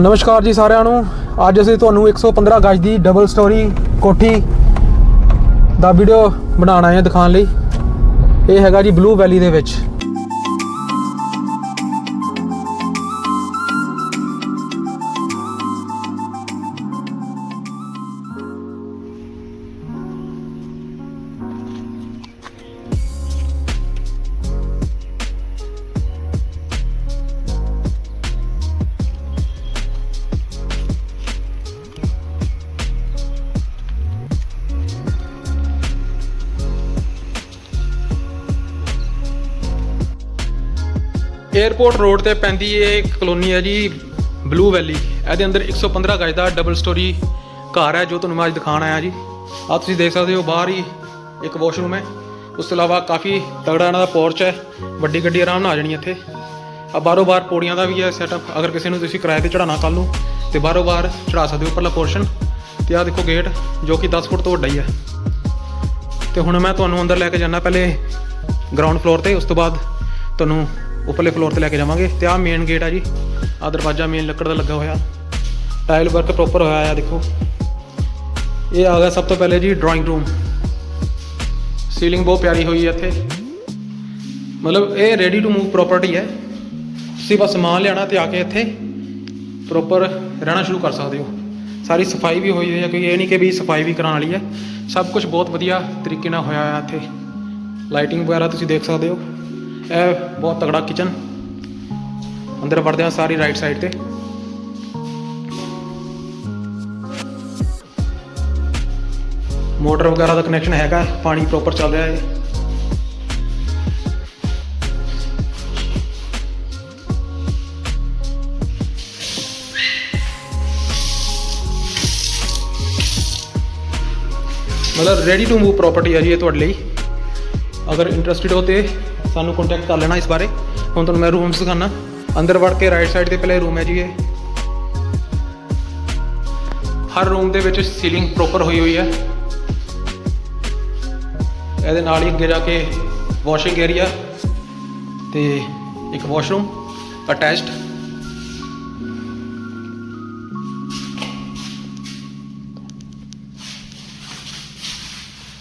ਨਮਸਕਾਰ ਜੀ ਸਾਰਿਆਂ ਨੂੰ। ਅੱਜ ਅਸੀਂ ਤੁਹਾਨੂੰ 115 ਗਜ ਦੀ ਡਬਲ ਸਟੋਰੀ ਕੋਠੀ ਦਾ ਵੀਡੀਓ ਬਣਾਉਣ ਆਏ ਹਾਂ ਦਿਖਾਉਣ ਲਈ। ਇਹ ਹੈਗਾ ਜੀ ਬਲੂ ਵੈਲੀ ਦੇ ਵਿੱਚ। ਏਅਰਪੋਰਟ ਰੋਡ ਤੇ ਪੈਂਦੀ ਇਹ ਇੱਕ ਕਲੋਨੀ ਹੈ ਜੀ ਬਲੂ ਵੈਲੀ ਇਹਦੇ ਅੰਦਰ 115 ਗਜ ਦਾ ਡਬਲ ਸਟੋਰੀ ਘਰ ਹੈ ਜੋ ਤੁਹਾਨੂੰ ਮੈਂ ਅੱਜ ਦਿਖਾਣ ਆਇਆ ਜੀ। ਆ ਤੁਸੀਂ ਦੇਖ ਸਕਦੇ ਹੋ ਬਾਹਰ ਹੀ ਇੱਕ ਵਾਸ਼ਰੂਮ ਹੈ। ਉਸ ਤੋਂ ਇਲਾਵਾ ਕਾਫੀ ਤਗੜਾ ਇਹਨਾਂ ਦਾ ਪੋਰਚ ਹੈ। ਵੱਡੀ ਗੱਡੀ ਆਰਾਮ ਨਾਲ ਆ ਜਾਣੀ ਇੱਥੇ। ਆ ਬਾਰੋ ਬਾਰ ਪੌੜੀਆਂ ਦਾ ਵੀ ਹੈ ਸੈਟਅਪ ਅਗਰ ਕਿਸੇ ਨੂੰ ਤੁਸੀਂ ਕਿਰਾਏ ਤੇ ਚੜਾਉਣਾ ਕੱਲ ਨੂੰ ਤੇ ਬਾਰੋ ਬਾਰ ਚੜਾ ਸਕਦੇ ਹੋ ਉੱਪਰਲਾ ਪੋਰਸ਼ਨ ਤੇ ਆ ਦੇਖੋ ਗੇਟ ਜੋ ਕਿ 10 ਫੁੱਟ ਤੋਂ ਵੱਡਾ ਹੀ ਹੈ। ਤੇ ਹੁਣ ਮੈਂ ਤੁਹਾਨੂੰ ਅੰਦਰ ਲੈ ਕੇ ਜਾਣਾ ਪਹਿਲੇ ਗਰਾਊਂਡ ਫਲੋਰ ਤੇ। ਉਸ ਤੋਂ ਬਾਅਦ ਤੁਹਾਨੂੰ ਉੱਪਰਲੇ ਫਲੋਰ ਤੇ ਲੈ ਕੇ ਜਾਵਾਂਗੇ ਤੇ ਆਹ ਮੇਨ ਗੇਟ ਆ ਜੀ। ਆਹ ਦਰਵਾਜ਼ਾ ਮੇਨ ਲੱਕੜ ਦਾ ਲੱਗਾ ਹੋਇਆ। ਟਾਇਲ ਵਰਕ ਪ੍ਰੋਪਰ ਹੋਇਆ ਆ ਦੇਖੋ। ਇਹ ਆ ਗਿਆ ਸਭ ਤੋਂ ਪਹਿਲੇ ਜੀ ਡਰਾਇੰਗ ਰੂਮ ਸੀਲਿੰਗ ਬਹੁਤ ਪਿਆਰੀ ਹੋਈ ਹੈ ਇੱਥੇ। ਮਤਲਬ ਇਹ ਰੈਡੀ ਟੂ ਮੂਵ ਪ੍ਰਾਪਰਟੀ ਹੈ। ਤੁਸੀਂ ਬਸ ਸਮਾਨ ਲਿਆਣਾ ਤੇ ਆ ਕੇ ਇੱਥੇ ਪ੍ਰੋਪਰ ਰਹਿਣਾ ਸ਼ੁਰੂ ਕਰ ਸਕਦੇ ਹੋ। ਸਾਰੀ ਸਫ਼ਾਈ ਵੀ ਹੋਈ ਹੋਈ ਹੈ ਕੋਈ ਇਹ ਨਹੀਂ ਕਿ ਵੀ ਸਫ਼ਾਈ ਵੀ ਕਰਾਉਣ ਵਾਲੀ ਹੈ। ਸਭ ਕੁਝ ਬਹੁਤ ਵਧੀਆ ਤਰੀਕੇ ਨਾਲ ਹੋਇਆ ਹੋਇਆ ਇੱਥੇ। ਲਾਈਟਿੰਗ ਵਗੈਰਾ ਤੁਸੀਂ ਦੇਖ ਸਕਦੇ ਹੋ। ਇਹ ਬਹੁਤ ਤਗੜਾ ਕਿਚਨ ਅੰਦਰ ਵੜਦੇ ਹਾਂ ਸਾਰੀ ਰਾਈਟ ਸਾਈਡ ਤੇ। ਮੋਟਰ ਵਗੈਰਾ ਦਾ ਕਨੈਕਸ਼ਨ ਹੈਗਾ, ਪਾਣੀ ਪ੍ਰੋਪਰ ਚੱਲ ਰਿਹਾ ਹੈ। ਮਤਲਬ ਰੈਡੀ ਟੂ ਮੂਵ ਪ੍ਰਾਪਰਟੀ ਹੈ ਜੀ ਇਹ ਤੁਹਾਡੇ ਲਈ। ਅਗਰ ਇੰਟਰਸਟਿਡ ਹੋ ਤੇ ਸਾਨੂੰ ਕੰਟੈਕਟ ਕਰ ਲੈਣਾ ਇਸ ਬਾਰੇ। ਹੁਣ ਤੁਹਾਨੂੰ ਮੈਂ ਰੂਮਸ ਦਿਖਾਣਾ ਅੰਦਰ ਵੜ ਕੇ ਰਾਈਟ ਸਾਈਡ ਤੇ ਪਹਿਲੇ ਰੂਮ ਹੈ ਜੀ ਇਹ। ਹਰ ਰੂਮ ਦੇ ਵਿੱਚ ਸੀਲਿੰਗ ਪ੍ਰੋਪਰ ਹੋਈ ਹੋਈ ਹੈ। ਇਹਦੇ ਨਾਲ ਹੀ ਅੱਗੇ ਜਾ ਕੇ ਵਾਸ਼ਿੰਗ ਏਰੀਆ ਤੇ ਇੱਕ ਵਾਸ਼ਰੂਮ ਅਟੈਚਡ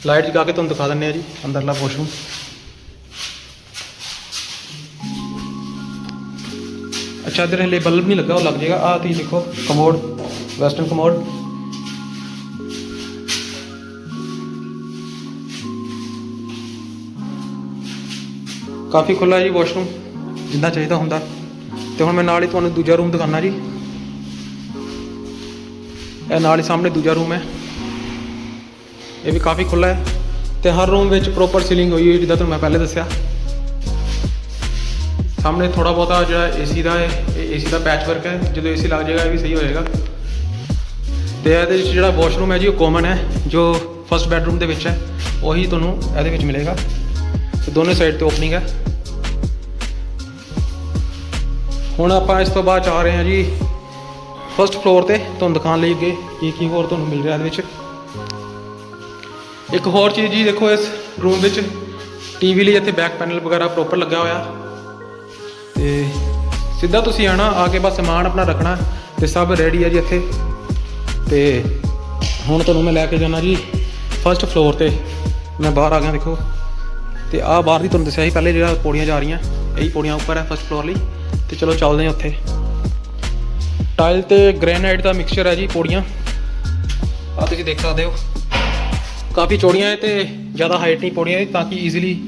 ਲਾਈਟ ਜਗਾ ਕੇ ਤੁਹਾਨੂੰ ਦਿਖਾ ਦਿੰਨੇ ਆ ਜੀ, ਅੰਦਰਲਾ ਵਾਸ਼ਰੂਮ ਅੱਛਾ ਹਲੇ ਬਲਬ ਨਹੀਂ ਲੱਗਾ, ਉਹ ਲੱਗ ਜਾਏਗਾ। ਆਹ ਤੁਸੀਂ ਦੇਖੋ ਕਮੋਡ ਵੈਸਟਰਨ ਕਮੋਡ ਕਾਫੀ ਖੁੱਲਾ ਜੀ ਵਾਸ਼ਰੂਮ ਜਿੰਨਾ ਚਾਹੀਦਾ ਹੁੰਦਾ। ਤੇ ਹੁਣ ਮੈਂ ਨਾਲ ਹੀ ਤੁਹਾਨੂੰ ਦੂਜਾ ਰੂਮ ਦਿਖਾਣਾ ਜੀ। ਇਹ ਨਾਲ ਹੀ ਸਾਹਮਣੇ ਦੂਜਾ ਰੂਮ ਹੈ। ਇਹ ਵੀ ਕਾਫੀ ਖੁੱਲਾ ਹੈ। ਤੇ ਹਰ ਰੂਮ ਵਿੱਚ ਪ੍ਰੋਪਰ ਸੀਲਿੰਗ ਹੋਈ ਹੋਈ ਜਿੱਦਾਂ ਤੁਹਾਨੂੰ ਮੈਂ ਪਹਿਲੇ ਦੱਸਿਆ। ਸਾਹਮਣੇ ਥੋੜਾ ਬਹੁਤਾ ਜਿਹੜਾ ਏਸੀ ਦਾ ਹੈ, ਇਹ ਏਸੀ ਦਾ ਪੈਚ ਵਰਕ ਹੈ। ਜਦੋਂ ਏਸੀ ਲੱਗ ਜਾਏਗਾ, ਇਹ ਵੀ ਸਹੀ ਹੋ ਜਾਏਗਾ। ਤੇ ਇਹਦੇ ਵਿੱਚ ਜਿਹੜਾ ਵਾਸ਼ਰੂਮ ਹੈ ਜੀ, ਉਹ ਕਾਮਨ ਹੈ, ਜੋ ਫਸਟ ਬੈਡਰੂਮ ਦੇ ਵਿੱਚ ਹੈ, ਉਹੀ ਤੁਹਾਨੂੰ ਇਹਦੇ ਵਿੱਚ ਮਿਲੇਗਾ। ਤੇ ਦੋਨੇ ਸਾਈਡ ਤੇ ਓਪਨਿੰਗ ਹੈ। ਹੁਣ ਆਪਾਂ ਇਸ ਤੋਂ ਬਾਅਦ ਆ ਰਹੇ ਹਾਂ ਜੀ ਫਸਟ ਫਲੋਰ ਤੇ ਤੁਹਾਨੂੰ ਦਿਖਾਉਣ ਲਈ ਅੱਗੇ ਕੀ ਕੀ ਹੋਰ ਤੁਹਾਨੂੰ ਮਿਲ ਰਿਹਾ ਇਹਦੇ ਵਿੱਚ। ਇੱਕ ਹੋਰ ਚੀਜ਼ ਜੀ ਦੇਖੋ, ਇਸ ਰੂਮ ਵਿੱਚ ਟੀਵੀ ਲਈ ਇੱਥੇ ਬੈਕ ਪੈਨਲ ਵਗੈਰਾ ਪ੍ਰੋਪਰ ਲੱਗਾ ਹੋਇਆ। ਸਿੱਧਾ ਤੁਸੀਂ ਆਣਾ ਆ ਕੇ ਬਸ ਸਮਾਨ ਆਪਣਾ ਰੱਖਣਾ ਤੇ ਸਭ ਰੈਡੀ ਹੈ ਜੀ ਇੱਥੇ। ਤੇ ਹੁਣ ਤੁਹਾਨੂੰ ਮੈਂ ਲੈ ਕੇ ਜਾਣਾ ਜੀ ਫਸਟ ਫਲੋਰ ਤੇ। ਮੈਂ ਬਾਹਰ ਆ ਗਿਆ, ਦੇਖੋ। ਤੇ ਆਹ ਬਾਹਰ ਦੀ ਤੁਹਾਨੂੰ ਦੱਸਿਆ ਸੀ, ਪਹਿਲੇ ਜਿਹੜਾ ਪੌੜੀਆਂ ਜਾ ਰਹੀਆਂ, ਇਹੀ ਪੌੜੀਆਂ ਉੱਪਰ ਹੈ ਫਸਟ ਫਲੋਰ ਲਈ। ਤੇ ਚਲੋ ਚੱਲਦੇ ਹਾਂ ਉੱਥੇ। ਟਾਇਲ ਤੇ ਗ੍ਰੈਨਾਈਟ ਦਾ ਮਿਕਸਚਰ ਹੈ ਜੀ ਪੌੜੀਆਂ। ਆ ਤੁਸੀਂ ਦੇਖ ਸਕਦੇ ਹੋ। ਕਾਫੀ ਚੌੜੀਆਂ ਹੈ ਤੇ ਜ਼ਿਆਦਾ ਹਾਈਟ ਨਹੀਂ ਪੌੜੀਆਂ ਦੀ ਤਾਂ ਕਿ ਈਜ਼ੀਲੀ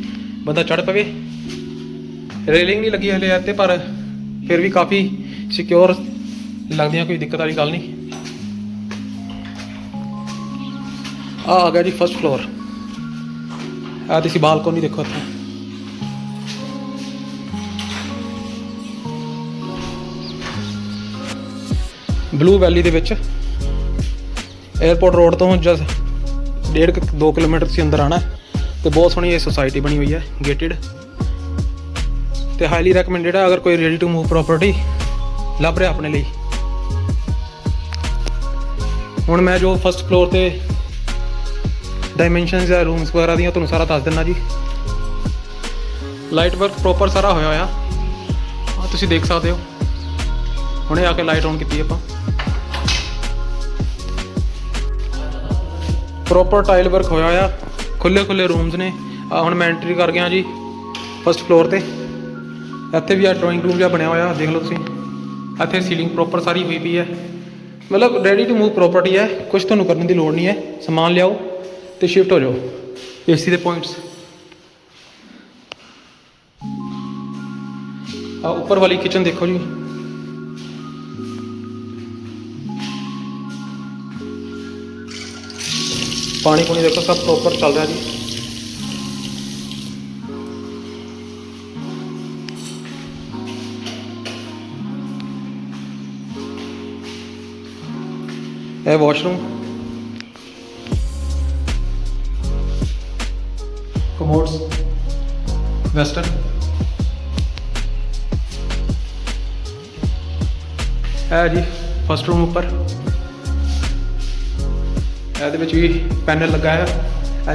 ਬੰਦਾ ਚੜ ਪਵੇ। ਰੇਲਿੰਗ ਨਹੀਂ ਲੱਗੀ ਹਲੇ ਇੱਥੇ, ਪਰ ਫਿਰ ਵੀ ਕਾਫੀ ਸਿਕਿਉਰ ਲੱਗਦੀਆਂ, ਕੋਈ ਦਿੱਕਤ ਵਾਲੀ ਗੱਲ ਨਹੀਂ। ਆ ਆ ਗਿਆ ਜੀ ਫਸਟ ਫਲੋਰ ਆ ਤੁਸੀਂ ਬਾਲਕੋਨੀ ਦੇਖੋ ਇੱਥੇ। ਬਲੂ ਵੈਲੀ ਦੇ ਵਿੱਚ 에어ਪੋਰਟ ਰੋਡ ਤੋਂ ਜਸ ਡੇਢ 2 ਕਿਲੋਮੀਟਰ ਸੀ ਅੰਦਰ ਆਣਾ ਤੇ ਬਹੁਤ ਸੋਹਣੀ ਇਹ ਸੁਸਾਇਟੀ ਬਣੀ ਹੋਈ ਹੈ ਗੇਟਡ ਤੇ ਹਾਈਲੀ ਰეკਮੈਂਡਡ ਹੈ ਅਗਰ ਕੋਈ ਰੈਡੀ ਟੂ ਮੂਵ ਪ੍ਰਾਪਰਟੀ ਲੱਭ ਰਿਹਾ ਆਪਣੇ ਲਈ। ਹੁਣ ਮੈਂ ਜੋ ਫਸਟ ਫਲੋਰ ਤੇ ਡਾਈਮੈਂਸ਼ਨਸ ਜਾਂ ਰੂਮਸ ਵਗੈਰਾ ਦੀਆਂ ਤੁਹਾਨੂੰ ਸਾਰਾ ਦੱਸ ਦਿੰਦਾ ਜੀ। ਲਾਈਟ ਵਰਕ ਪ੍ਰੋਪਰ ਸਾਰਾ ਹੋਇਆ ਹੋਇਆ। ਆ ਤੁਸੀਂ ਦੇਖ ਸਕਦੇ ਹੋ। ਹੁਣੇ ਆ ਕੇ ਲਾਈਟ ਔਨ ਕੀਤੀ ਆਪਾਂ। ਪ੍ਰੋਪਰ ਟਾਈਲ ਵਰਕ ਹੋਇਆ ਹੋਇਆ। ਖੁੱਲੇ ਖੁੱਲੇ ਰੂਮਸ ਨੇ। ਆ ਹੁਣ ਮੈਂ ਐਂਟਰੀ ਕਰ ਗਿਆ ਜੀ ਫਸਟ ਫਲੋਰ ਤੇ। ਇੱਥੇ ਵੀ ਆ ਡਰਾਇੰਗ ਰੂਮ ਜਿਹਾ ਬਣਿਆ ਹੋਇਆ, ਦੇਖ ਲਓ ਤੁਸੀਂ। ਇੱਥੇ ਸੀਲਿੰਗ ਪ੍ਰੋਪਰ ਸਾਰੀ ਹੋਈ ਪਈ ਹੈ। ਮਤਲਬ ਰੈਡੀ ਟੂ ਮੂਵ ਪ੍ਰੋਪਰਟੀ ਹੈ ਕੁਝ ਤੁਹਾਨੂੰ ਕਰਨ ਦੀ ਲੋੜ ਨਹੀਂ ਹੈ। ਸਮਾਨ ਲਿਆਓ ਤੇ ਸ਼ਿਫਟ ਹੋ ਜਾਓ। ਏਸੀ ਦੇ ਪੁਆਇੰਟਸ ਆ ਉੱਪਰ ਵਾਲੀ ਕਿਚਨ ਦੇਖੋ ਜੀ। ਪਾਣੀ ਪੂਣੀ ਦੇਖੋ, ਸਭ ਪ੍ਰੋਪਰ ਚੱਲ ਰਿਹਾ ਜੀ। ਇਹ ਵਾਸ਼ਰੂਮ ਕਮੋਡਸ ਵੈਸਟਰਨ ਹੈ ਜੀ ਫਸਟ ਰੂਮ ਉੱਪਰ। ਇਹਦੇ ਵਿੱਚ ਵੀ ਪੈਨਲ ਲੱਗਾ ਹੈ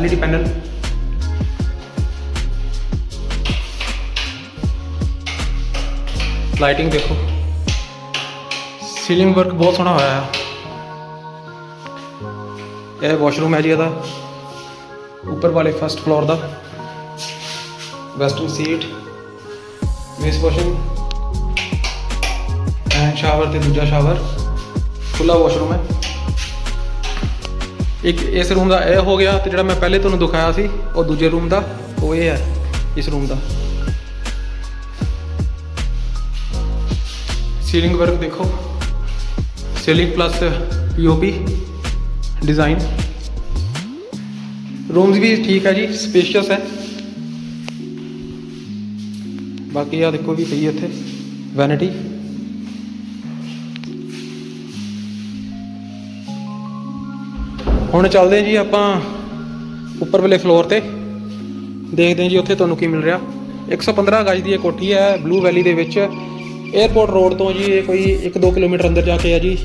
LED ਪੈਨਲ ਲਾਈਟਿੰਗ ਦੇਖੋ। ਸੀਲਿੰਗ ਵਰਕ ਬਹੁਤ ਸੋਹਣਾ ਹੋਇਆ ਹੈ। ਇਹ ਵਾਸ਼ਰੂਮ ਹੈ ਜੀ ਇਹਦਾ। ਉੱਪਰ ਵਾਲੇ ਫਸਟ ਫਲੋਰ ਦਾ। ਵੈਸਟਰਨ ਸੀਟ ਵੇਸ ਵਾਸ਼ਿੰਗ ਐਂਡ ਸ਼ਾਵਰ ਤੇ ਦੂਜਾ ਸ਼ਾਵਰ ਖੁੱਲਾ ਵਾਸ਼ਰੂਮ ਹੈ। ਇੱਕ ਇਸ ਰੂਮ ਦਾ ਇਹ ਹੋ ਗਿਆ ਤੇ ਜਿਹੜਾ ਮੈਂ ਪਹਿਲੇ ਤੁਹਾਨੂੰ ਦਿਖਾਇਆ ਸੀ, ਉਹ ਦੂਜੇ ਰੂਮ ਦਾ, ਉਹ ਇਹ ਹੈ ਇਸ ਰੂਮ ਦਾ। ਸੀਲਿੰਗ ਵਰਕ ਦੇਖੋ। Ceiling plus POP design. Rooms ਵੀ ਠੀਕ ਹੈ ਜੀ ਸਪੇਸ਼ੀਅਸ ਹੈ। ਬਾਕੀ ਆ ਦੇਖੋ ਵੀ ਪਈ ਹੈ ਇੱਥੇ ਵੈਨਿਟੀ ਹੁਣ ਚੱਲਦੇ ਜੀ ਆਪਾਂ ਉੱਪਰ ਵਾਲੇ ਫਲੋਰ ਤੇ। ਦੇਖਦੇ ਹਾਂ ਜੀ ਉੱਥੇ ਤੁਹਾਨੂੰ ਕੀ ਮਿਲ ਰਿਹਾ। 115 ਗਜ ਦੀ ਇਹ ਕੋਠੀ ਹੈ ਬਲੂ ਵੈਲੀ ਦੇ ਵਿੱਚ। 에어ਪੋਰਟ ਰੋਡ ਤੋਂ ਜੀ ਇਹ ਕੋਈ 1-2 ਕਿਲੋਮੀਟਰ ਅੰਦਰ ਜਾ ਕੇ ਹੈ ਜੀ।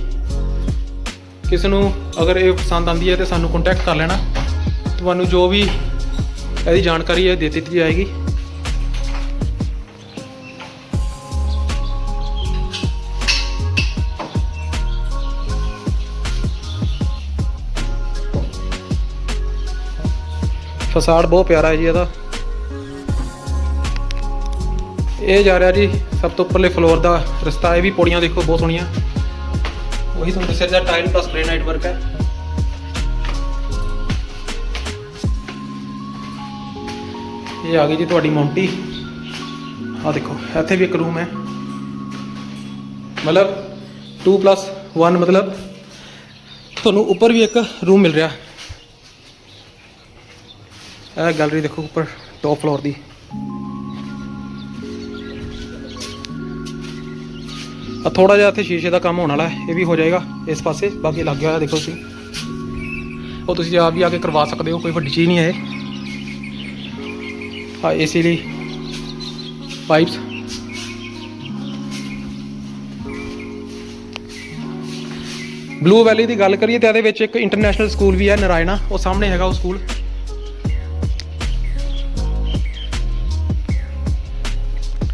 ਕਿਸੇ ਨੂੰ ਅਗਰ ਇਹ ਪਸੰਦ ਆਂਦੀ ਹੈ ਤੇ ਸਾਨੂੰ ਕੰਟੈਕਟ ਕਰ ਲੈਣਾ। ਤੁਹਾਨੂੰ ਜੋ ਵੀ ਇਹਦੀ ਜਾਣਕਾਰੀ ਹੈ ਦੇ ਦਿੱਤੀ ਜਾਏਗੀ। ਫਸਾਡ ਬਹੁਤ ਪਿਆਰਾ ਹੈ ਜੀ ਇਹਦਾ। ਇਹ ਜਾ ਰਿਹਾ ਜੀ, ਸਭ ਤੋਂ ਉੱਪਰਲੇ ਫਲੋਰ ਦਾ ਰਸਤਾ, ਇਹ ਵੀ ਪੌੜੀਆਂ ਦੇਖੋ, ਬਹੁਤ ਸੋਹਣੀਆਂ। ਉਹੀ ਤੁਹਾਨੂੰ ਦੱਸਿਆ ਜਾ ਟਾਈਲ ਪਲੱਸ ਗ੍ਰੇਨਾਈਟ ਵਰਕ ਹੈ ਇਹ ਆ ਗਈ ਜੀ ਤੁਹਾਡੀ ਮੌਂਟੀ ਆ ਦੇਖੋ ਇੱਥੇ ਵੀ ਇੱਕ ਰੂਮ ਹੈ ਮਤਲਬ 2 1 ਮਤਲਬ ਤੁਹਾਨੂੰ ਉੱਪਰ ਵੀ ਇੱਕ ਰੂਮ ਮਿਲ ਰਿਹਾ ਇਹ ਗੈਲਰੀ ਦੇਖੋ ਉੱਪਰ ਟੌਪ ਫਲੋਰ ਦੀ ਆ ਥੋੜਾ ਜਿਹਾ ਇੱਥੇ ਸ਼ੀਸ਼ੇ ਦਾ ਕੰਮ ਹੋਣ ਵਾਲਾ ਹੈ, ਇਹ ਵੀ ਹੋ ਜਾਏਗਾ ਇਸ ਪਾਸੇ, ਬਾਕੀ ਲੱਗ ਹੋਇਆ ਦੇਖੋ ਤੁਸੀਂ। ਉਹ ਤੁਸੀਂ ਆਪ ਵੀ ਆ ਕੇ ਕਰਵਾ ਸਕਦੇ ਹੋ, ਕੋਈ ਵੱਡੀ ਚੀਜ਼ ਨਹੀਂ ਹੈ ਇਹ। ਆ ਏਸੀ ਲਈ ਪਾਈਪਸ। ਬਲੂ ਵੈਲੀ ਦੀ ਗੱਲ ਕਰੀਏ ਤਾਂ ਇਹਦੇ ਵਿੱਚ ਇੱਕ ਇੰਟਰਨੈਸ਼ਨਲ ਸਕੂਲ ਵੀ ਹੈ, ਨਰਾਇਣਾ, ਉਹ ਸਾਹਮਣੇ ਹੈਗਾ ਉਹ ਸਕੂਲ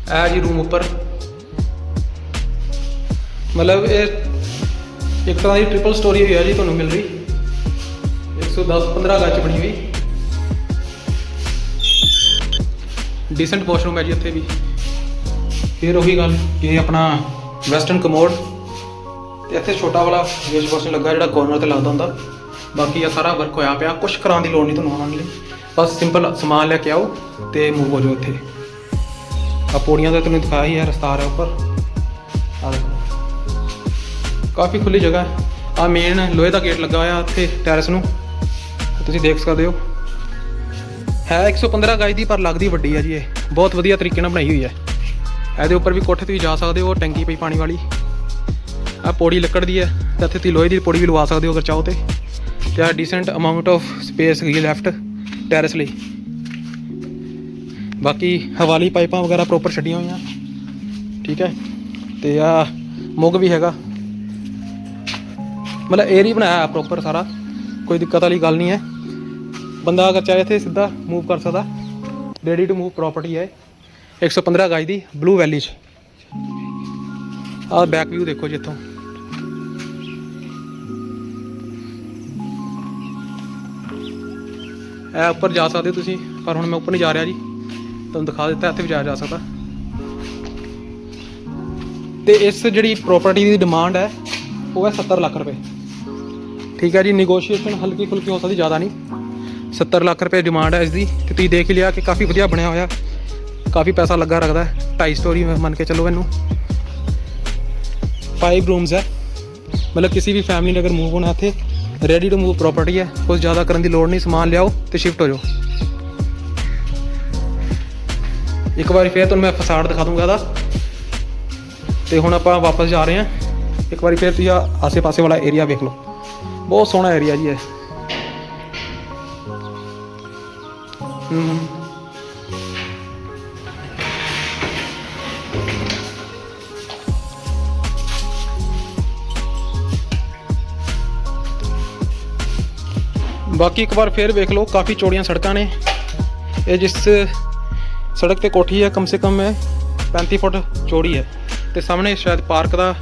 ਇਹ ਜੀ ਰੂਮ ਉੱਪਰ। ਮਤਲਬ ਇਹ ਇੱਕ ਤਰ੍ਹਾਂ ਦੀ ਟ੍ਰਿਪਲ ਸਟੋਰੀ ਹੋਈ ਹੈ ਜੀ ਤੁਹਾਨੂੰ ਮਿਲ ਰਹੀ। 110 15 ਗੱਜ ਬਣੀ ਹੋਈ। ਡੀਸੈਂਟ ਵਾਸ਼ਰੂਮ ਹੈ ਜੀ ਇੱਥੇ ਵੀ। ਫਿਰ ਉਹੀ ਗੱਲ ਕਿ ਆਪਣਾ ਵੈਸਟਰਨ ਕਮੋਡ ਤੇ ਇੱਥੇ ਛੋਟਾ ਵਾਲਾ ਵੇਸ਼ ਵਾਸ਼ਰੂਮ ਲੱਗਾ ਜਿਹੜਾ ਕਾਰਨਰ ਤੇ ਲੱਗਦਾ ਹੁੰਦਾ। ਬਾਕੀ ਇਹ ਸਾਰਾ ਵਰਕ ਹੋਇਆ ਪਿਆ ਕੁਝ ਕਰਾਉਣ ਦੀ ਲੋੜ ਨਹੀਂ ਤੁਹਾਨੂੰ ਆਉਣ ਲਈ। ਬਸ ਸਿੰਪਲ ਸਮਾਨ ਲੈ ਕੇ ਆਓ ਤੇ ਮੂਵ ਹੋ ਜਾਓ ਇੱਥੇ। ਆ ਪੌੜੀਆਂ ਦਾ ਤੁਹਾਨੂੰ ਦਿਖਾਇਆ ਹੀ ਹੈ ਰਸਤਾ ਆ ਰਿਹਾ ਉੱਪਰ। ਆ ਦੇਖੋ। ਕਾਫੀ ਖੁੱਲੀ ਜਗ੍ਹਾ ਹੈ। ਆ ਮੇਨ ਲੋਹੇ ਦਾ ਗੇਟ ਲੱਗਾ ਹੋਇਆ ਇੱਥੇ ਟੈਰੇਸ ਨੂੰ। ਤੁਸੀਂ ਦੇਖ ਸਕਦੇ ਹੋ। ਹੈ 115 ਗਜ ਦੀ, ਪਰ ਲੱਗਦੀ ਵੱਡੀ ਆ ਜੀ ਇਹ। ਬਹੁਤ ਵਧੀਆ ਤਰੀਕੇ ਨਾਲ ਬਣਾਈ ਹੋਈ ਹੈ। ਇਹਦੇ ਉੱਪਰ ਵੀ ਕੋਠੇ ਤੁਸੀਂ ਜਾ ਸਕਦੇ ਹੋ, ਟੈਂਕੀ ਪਈ ਪਾਣੀ ਵਾਲੀ। ਆ ਪੌੜੀ ਲੱਕੜ ਦੀ ਹੈ। ਤੇ ਇੱਥੇ ਤੁਸੀਂ ਲੋਹੇ ਦੀ ਪੌੜੀ ਵੀ ਲਵਾ ਸਕਦੇ ਹੋ ਅਗਰ ਚਾਹੋ ਤੇ। ਤੇ a decent amount of space ਹੈਗੀ ਲੈਫਟ ਟੈਰੇਸ ਲਈ। ਬਾਕੀ ਹਵਾਲੀ ਪਾਈਪਾਂ ਵਗੈਰਾ ਪ੍ਰੋਪਰ ਛੱਡੀਆਂ ਹੋਈਆਂ। ਠੀਕ ਹੈ। ਤੇ ਆ ਮੁੱਗ ਵੀ ਹੈਗਾ। ਮਤਲਬ ਏਰੀ ਬਣਾਇਆ ਪ੍ਰੋਪਰ ਸਾਰਾ। ਕੋਈ ਦਿੱਕਤ ਵਾਲੀ ਗੱਲ ਨਹੀਂ ਹੈ। ਬੰਦਾ ਅਗਰ ਚਾਹੇ ਇੱਥੇ ਸਿੱਧਾ ਮੂਵ ਕਰ ਸਕਦਾ। ਰੈਡੀ ਟੂ ਮੂਵ ਪ੍ਰਾਪਰਟੀ ਹੈ। 115 ਗਜ ਦੀ ਬਲੂ ਵੈਲੀ 'ਚ। ਆਹ ਬੈਕ ਵਿਊ ਦੇਖੋ ਜੀ ਇੱਥੋਂ। ਇਹ ਉੱਪਰ ਜਾ ਸਕਦੇ ਹੋ ਤੁਸੀਂ, ਪਰ ਹੁਣ ਮੈਂ ਉੱਪਰ ਨਹੀਂ ਜਾ ਰਿਹਾ ਜੀ। ਤੁਹਾਨੂੰ ਦਿਖਾ ਦਿੱਤਾ, ਇੱਥੇ ਵੀ ਜਾਇਆ ਜਾ ਸਕਦਾ। ਤੇ ਇਸ ਜਿਹੜੀ ਪ੍ਰਾਪਰਟੀ ਦੀ ਡਿਮਾਂਡ ਹੈ, ਉਹ ਹੈ 70 ਲੱਖ ਰੁਪਏ। ਠੀਕ ਹੈ ਜੀ ਨੈਗੋਸ਼ੀਏਸ਼ਨ ਹਲਕੀ ਫੁਲਕੀ ਹੋ ਸਕਦੀ, ਜ਼ਿਆਦਾ ਨਹੀਂ। 70 ਲੱਖ ਰੁਪਏ ਡਿਮਾਂਡ ਹੈ ਇਸ ਦੀ ਤੇ ਤੁਸੀਂ ਦੇਖ ਲਿਆ ਕਿ ਕਾਫੀ ਵਧੀਆ ਬਣਿਆ ਹੋਇਆ। ਕਾਫੀ ਪੈਸਾ ਲੱਗਾ ਰੱਖਦਾ ਹੈ, ਢਾਈ ਸਟੋਰੀ ਮੰਨ ਕੇ ਚੱਲੋ ਇਹਨੂੰ। 5 ਰੂਮਸ ਹੈ। ਮਤਲਬ ਕਿਸੇ ਵੀ ਫੈਮਿਲੀ ਨੇ ਅਗਰ ਮੂਵ ਹੋਣਾ ਇੱਥੇ ਰੈਡੀ ਟੂ ਮੂਵ ਪ੍ਰਾਪਰਟੀ ਹੈ। ਕੁਝ ਜ਼ਿਆਦਾ ਕਰਨ ਦੀ ਲੋੜ ਨਹੀਂ, ਸਮਾਨ ਲਿਆਓ ਤੇ ਸ਼ਿਫਟ ਹੋ ਜਾਓ। ਇੱਕ ਵਾਰੀ ਫੇਰ ਤੁਹਾਨੂੰ ਮੈਂ ਫਸਾੜ ਦਿਖਾ ਦੂੰਗਾ ਇਹਦਾ। ਤੇ ਹੁਣ ਆਪਾਂ ਵਾਪਸ ਜਾ ਰਹੇ ਹਾਂ। ਇੱਕ ਵਾਰੀ ਫੇਰ ਤੁਸੀਂ ਆਸੇ-ਪਾਸੇ ਵਾਲਾ ਏਰੀਆ ਵੇਖ ਲਓ। ਬਹੁਤ ਸੋਹਣਾ ਏਰੀਆ ਜੀ ਇਹ। ਹੂੰ। ਬਾਕੀ ਇੱਕ ਵਾਰ ਫੇਰ ਵੇਖ ਲਓ, ਕਾਫੀ ਚੌੜੀਆਂ ਸੜਕਾਂ ਨੇ। ਇਹ ਜਿਸ ਸੜਕ ਤੇ ਕੋਠੀ ਹੈ, ਕਮ ਸੇ ਕਮ ਹੈ 35 ਫੁੱਟ ਚੌੜੀ ਹੈ। ਤੇ ਸਾਹਮਣੇ ਸ਼ਾਇਦ ਪਾਰਕ ਦਾ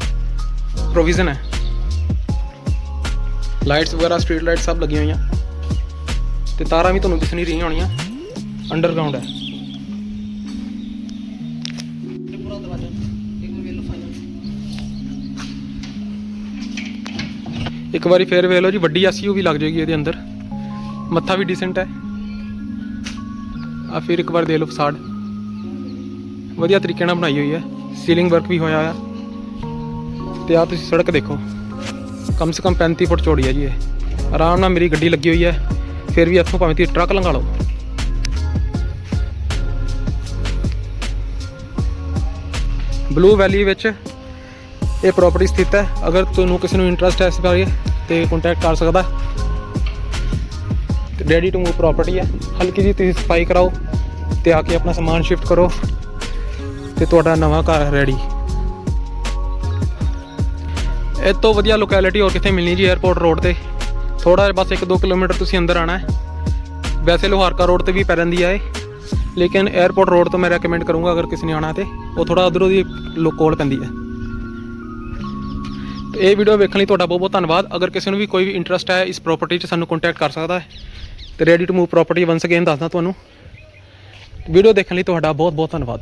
ਪ੍ਰੋਵੀਜ਼ਨ ਹੈ। ਲਾਈਟਸ ਵਗੈਰਾ, ਸਟਰੀਟ ਲਾਈਟ ਸਭ ਲੱਗੀਆਂ ਹੋਈਆਂ। ਤੇ ਤਾਰਾਂ ਵੀ ਤੁਹਾਨੂੰ ਦਿਖ ਨਹੀਂ ਰਹੀਆਂ ਹੋਣੀਆਂ। ਅੰਡਰਗਰਾਉਂਡ ਹੈ। ਇੱਕ ਵਾਰੀ ਫੇਰ ਵੇਖ ਲਓ ਜੀ, ਵੱਡੀ ਐਸਯੂ ਵੀ ਲੱਗ ਜਾਏਗੀ ਇਹਦੇ ਅੰਦਰ। ਮੱਥਾ ਵੀ ਡੀਸੈਂਟ ਹੈ। ਆ ਫਿਰ ਇੱਕ ਵਾਰ ਦੇ ਲਓ ਫਸਾਡ। ਵਧੀਆ ਤਰੀਕੇ ਨਾਲ ਬਣਾਈ ਹੋਈ ਹੈ। ਸੀਲਿੰਗ ਵਰਕ ਵੀ ਹੋਇਆ ਆ ਤੇ ਆ ਤੁਸੀਂ ਸੜਕ ਦੇਖੋ। ਕਮ ਸੇ ਕਮ 35 ਫੁੱਟ ਚੌੜੀ ਹੈ ਜੀ ਇਹ। ਆਰਾਮ ਨਾਲ ਮੇਰੀ ਗੱਡੀ ਲੱਗੀ ਹੋਈ ਹੈ। ਫਿਰ ਵੀ ਇੱਥੋਂ ਭਾਵੇਂ ਤੁਸੀਂ ਟਰੱਕ ਲੰਘਾ ਲਓ। ਬਲੂ ਵੈਲੀ ਵਿੱਚ ਇਹ ਪ੍ਰਾਪਰਟੀ ਸਥਿਤ ਹੈ। ਅਗਰ ਤੁਹਾਨੂੰ ਕਿਸੇ ਨੂੰ ਇੰਟਰਸਟ ਹੈ ਇਸ ਬਾਰੇ ਤੇ ਕੰਟੈਕਟ ਕਰ ਸਕਦਾ। ਤੇ ਰੈਡੀ ਟੂ ਮੂਵ ਪ੍ਰਾਪਰਟੀ ਹੈ। ਹਲਕੀ ਜਿਹੀ ਤੁਸੀਂ ਸਫ਼ਾਈ ਕਰਾਓ ਤੇ ਆ ਕੇ ਆਪਣਾ ਸਮਾਨ ਸ਼ਿਫਟ ਕਰੋ ਤੇ ਤੁਹਾਡਾ ਨਵਾਂ ਘਰ ਰੈਡੀ ਇਹ ਤੋਂ ਵਧੀਆ ਲੋਕੈਲਿਟੀ ਹੋਰ ਕਿੱਥੇ ਮਿਲਣੀ ਜੀ 에어ਪੋਰਟ ਰੋਡ ਤੇ ਥੋੜਾ ਬਸ 1-2 ਕਿਲੋਮੀਟਰ ਤੁਸੀਂ ਅੰਦਰ ਆਣਾ ਹੈ। ਵੈਸੇ ਲੋਹਾਰਕਾ ਰੋਡ ਤੇ ਵੀ ਪੈ ਜਾਂਦੀ ਹੈ ਲੇਕਿਨ 에어ਪੋਰਟ ਰੋਡ ਤੋਂ ਮੈਂ ਰეკਮੈਂਡ ਕਰੂੰਗਾ ਅਗਰ ਕਿਸੇ ਨੇ ਆਣਾ ਤੇ। ਉਹ ਥੋੜਾ ਉਧਰੋਂ ਦੀ ਕੋਲ ਪੈਂਦੀ ਹੈ। ਤੇ ਇਹ ਵੀਡੀਓ ਵੇਖਣ ਲਈ ਤੁਹਾਡਾ ਬਹੁਤ ਬਹੁਤ ਧੰਨਵਾਦ। ਅਗਰ ਕਿਸੇ ਨੂੰ ਵੀ ਕੋਈ ਵੀ ਇੰਟਰਸਟ ਹੈ, ਇਸ ਪ੍ਰੋਪਰਟੀ 'ਚ ਸਾਨੂੰ ਕੰਟੈਕਟ ਕਰ ਸਕਦਾ ਹੈ। ਤੇ ready to move property once again ਦੱਸਦਾ ਤੁਹਾਨੂੰ। ਵੀਡੀਓ ਦੇਖਣ ਲਈ ਤੁਹਾਡਾ ਬਹੁਤ ਬਹੁਤ ਧੰਨਵਾਦ।